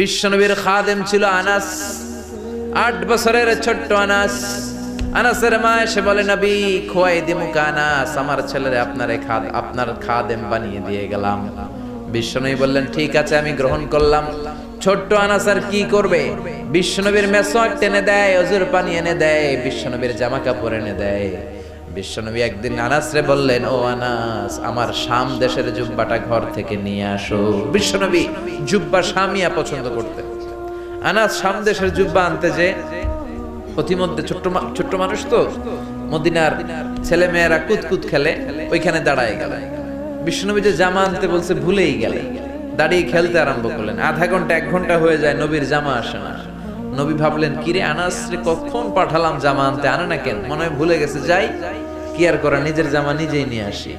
বিশ্বনবীর খাদেম ছিল আনাস। আট বছরের ছোট্ট আনাস। আনাসের মা এসে বলে, নবী, খোয়াই দিমুক আনাস। আমার ছেলেরে আপনার খাদ আপনার খাদেম বানিয়ে দিয়ে গেলাম। বিশ্বনবী বললেন, ঠিক আছে, আমি গ্রহণ করলাম। ছোট্ট আনাস আর কি করবে? বিশ্বনবীর মেসওয়াক টেনে দেয়, অজুর পানি এনে দেয়, বিশ্বনবীর জামা কাপড় এনে দেয়। বিশ্বনবী একদিন আনাসরে বললেন, ও আনাস, আমার শাম দেশের জুব্বাটা ঘর থেকে নিয়ে আসো। বিশ্বনবী জুব্বা শামিয়া পছন্দ করতেন আনাস শাম দেশের জুব্বা আনতে যে প্রতিমধ্যে ছোট্ট ছোট্ট মানুষ তো, মদিনার ছেলে মেয়েরা কুতকুত খেলে, ওইখানে দাঁড়ায় গেল। বিশ্বনবী যে জামা আনতে বলছে, ভুলেই গেলেন দাঁড়িয়ে খেলতে আরম্ভ করলেন। আধা ঘণ্টা, এক ঘণ্টা হয়ে যায়, নবীর জামা আসে না। নবী ভাবলেন, কিরে আনাস কখন পাঠালাম জামা আনতে? আনে না কেন? মনে হয় ভুলে গেছে, যাই, কি আর করা নিজের জামা নিজেই নিয়ে আসি।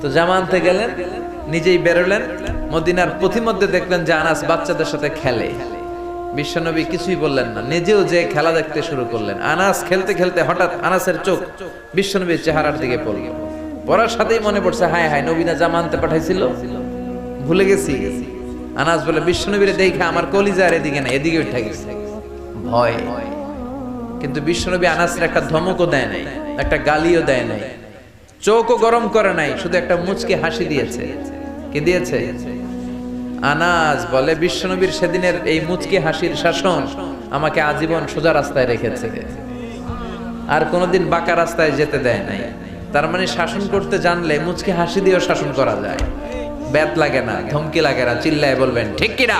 তো জামা আনতে গেলেন, নিজেই বেরোলেন, মদিনার পথিমধ্যে দেখলেন যে আনাস বাচ্চাদের সাথে খেলে। বিশ্বনবী কিছুই বললেন না, নিজেও যে খেলা দেখতে শুরু করলেন। আনাস খেলতে খেলতে হঠাৎ আনাসের চোখ বিশ্বনবীর চেহারার দিকে পড়ল। পড়ার সাথেই মনে পড়ছে, হায় হায়, নবীনা জামা আনতে পাঠাইছিল? ভুলে গেছি। আনাস বলে, বিশ্বনবীরে দেখে আমার কলিজার এদিকে না, এদিকে উঠে গেছে। ভয়। কিন্তু বিশ্বনবী আনাসের একটা ধমকও দেয় নাই, একটা গালিও দেয় নাই। চোখও গরম করে নাই, শুধু একটা মুচকে হাসি দিয়েছে। কি দিয়েছে? আনাজ বলে, বিশ্বনবীর সেদিনের এই মুচকি হাসির শাসন আমাকে আজীবন সোজা রাস্তায় রেখেছে। আর কোনোদিন বাঁকা রাস্তায় যেতে দেয় নাই। তার মানে শাসন করতে জানলে মুচকি হাসি দিয়েও শাসন করা যায়। ব্যাত লাগে না, ধমকি লাগে না, চিল্লায় বলবেন, ঠিক কিনা?